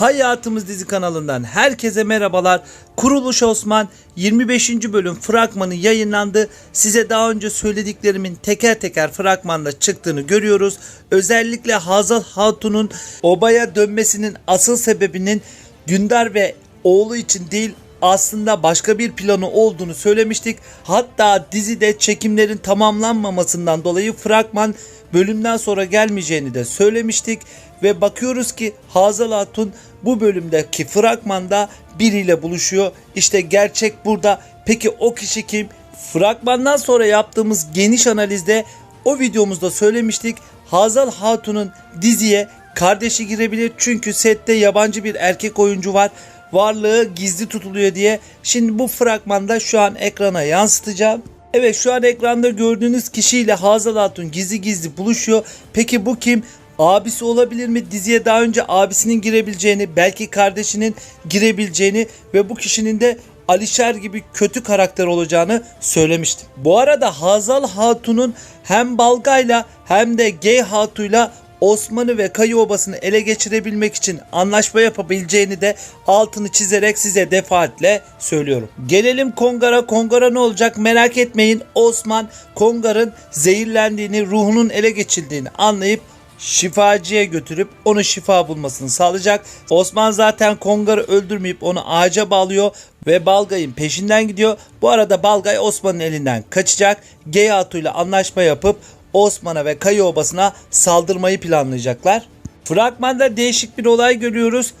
Hayatımız dizi kanalından herkese merhabalar. Kuruluş Osman 25. bölüm fragmanı yayınlandı. Size daha önce söylediklerimin teker teker fragmanda çıktığını görüyoruz. Özellikle Hazal Hatun'un obaya dönmesinin asıl sebebinin Dündar ve oğlu için değil aslında başka bir planı olduğunu söylemiştik. Hatta dizide çekimlerin tamamlanmamasından dolayı fragman bölümden sonra gelmeyeceğini de söylemiştik. Ve bakıyoruz ki Hazal Hatun bu bölümdeki fragmanda biriyle buluşuyor. İşte gerçek burada. Peki o kişi kim? Fragmandan sonra yaptığımız geniş analizde o videomuzda söylemiştik. Hazal Hatun'un diziye kardeşi girebilir çünkü sette yabancı bir erkek oyuncu var varlığı gizli tutuluyor diye. Şimdi bu fragmanda şu an ekrana yansıtacağım. Evet şu an ekranda gördüğünüz kişiyle Hazal Hatun gizli gizli buluşuyor. Peki bu kim? Abisi olabilir mi? Diziye daha önce abisinin girebileceğini, belki kardeşinin girebileceğini ve bu kişinin de Alişer gibi kötü karakter olacağını söylemiştim. Bu arada Hazal Hatun'un hem Balga'yla hem de Gey Hatun'la Osman'ı ve Kayı Obası'nı ele geçirebilmek için anlaşma yapabileceğini de altını çizerek size defaatle söylüyorum. Gelelim Kongar'a. Kongar'a ne olacak merak etmeyin. Osman Kongar'ın zehirlendiğini, ruhunun ele geçildiğini anlayıp şifacıya götürüp onun şifa bulmasını sağlayacak. Osman zaten Kongar'ı öldürmeyip onu ağaca bağlıyor ve Balgay'ın peşinden gidiyor. Bu arada Balgay Osman'ın elinden kaçacak. Geyatu ile anlaşma yapıp Osman'a ve Kayı Obası'na saldırmayı planlayacaklar. Fragmanda değişik bir olay görüyoruz.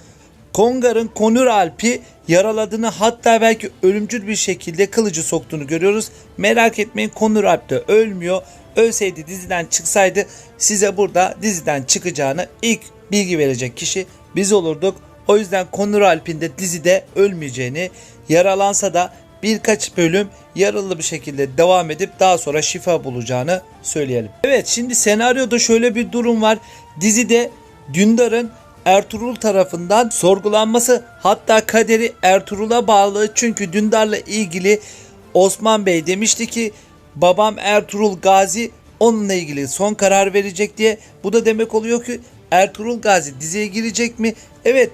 Kongar'ın Konur Alp'i yaraladığını hatta belki ölümcül bir şekilde kılıcı soktuğunu görüyoruz. Merak etmeyin Konur Alp de ölmüyor. Ölseydi diziden çıksaydı size burada diziden çıkacağını ilk bilgi verecek kişi biz olurduk. O yüzden Konur Alp'in de dizide ölmeyeceğini yaralansa da birkaç bölüm yaralı bir şekilde devam edip daha sonra şifa bulacağını söyleyelim. Evet şimdi senaryoda şöyle bir durum var. Dizide Dündar'ın Ertuğrul tarafından sorgulanması hatta kaderi Ertuğrul'a bağlı çünkü Dündar'la ilgili Osman Bey demişti ki babam Ertuğrul Gazi onunla ilgili son karar verecek diye bu da demek oluyor ki Ertuğrul Gazi diziye girecek mi? Evet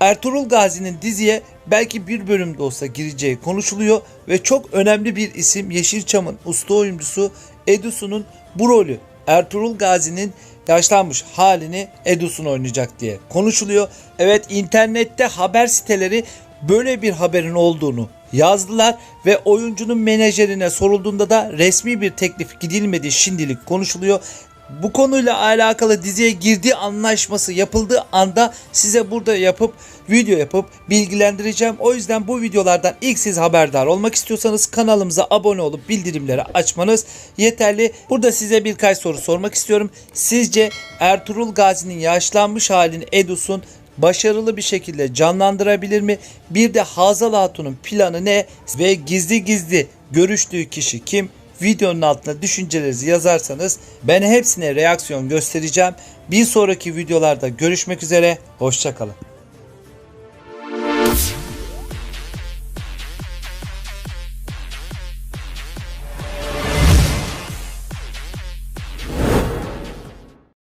Ertuğrul Gazi'nin diziye belki bir bölümde olsa gireceği konuşuluyor ve çok önemli bir isim Yeşilçam'ın usta oyuncusu Edusu'nun bu rolü Ertuğrul Gazi'nin yaşlanmış halini Edusun oynayacak diye konuşuluyor. Evet internette haber siteleri böyle bir haberin olduğunu yazdılar ve oyuncunun menajerine sorulduğunda da resmi bir teklif gidilmedi şimdilik konuşuluyor. Bu konuyla alakalı diziye girdiği anlaşması yapıldığı anda size burada yapıp video yapıp bilgilendireceğim. O yüzden bu videolardan ilk siz haberdar olmak istiyorsanız kanalımıza abone olup bildirimleri açmanız yeterli. Burada size birkaç soru sormak istiyorum. Sizce Ertuğrul Gazi'nin yaşlanmış halini Edus'un başarılı bir şekilde canlandırabilir mi? Bir de Hazal Hatun'un planı ne ve gizli gizli görüştüğü kişi kim? Videonun altına düşüncelerinizi yazarsanız ben hepsine reaksiyon göstereceğim. Bir sonraki videolarda görüşmek üzere. Hoşçakalın.